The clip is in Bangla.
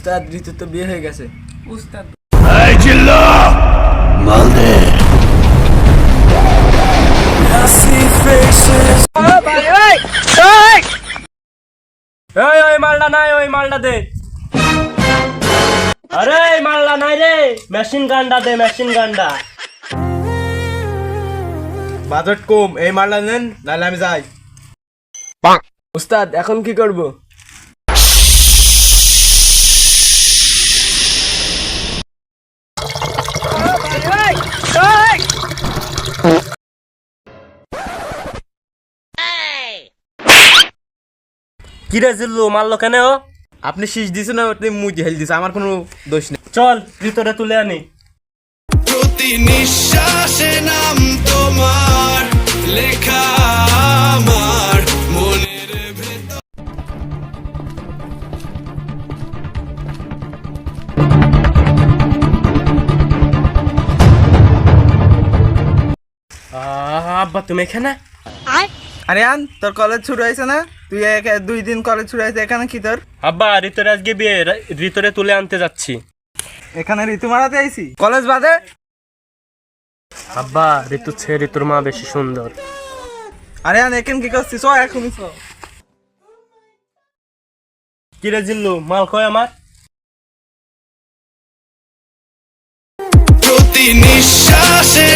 উস্তাদ ঋতু তো বিয়ে হয়ে গেছে। উস্তাদ ওই ওই মালটা নাই ওই মালটা দে। আরে এই মালটা নাই রে। মেশিন গানটা দে মেশিন গানটা। বাজেট কম এই মালটা নেন নাহলে আমি যাই। উস্তাদ এখন কি করব? কি রে জিল্লু মারলো কেন ও? আপনি শীষ দিছেন না আপনি মুই হেল দিছে আমার কোনো দোষ নেই। চল ভিতরে তুলে আনি। প্রতি নিঃশ্বাসে নাম তোমার লেখা আমার মনের ভেতর আহ, আব্বা তুমি এখানে? আরে আন তোর কলেজ শুরু হয়েছে না? তুই দুই দিন কলেজ এখানে কি তোর? আব্বা ঋতুরে আজকে বিয়ে ঋতুরে তুলে আনতে যাচ্ছি। এখানে ঋতু মারাতে আইছি কলেজ বাদে? আব্বা ঋতু ছে ঋতুর মা বেশি সুন্দর। আরে আন এখানে কি করছিস? ও এখনই চ। কি রে জিল্লু মাল কয় আমার? প্রতি নিঃশ্বাসে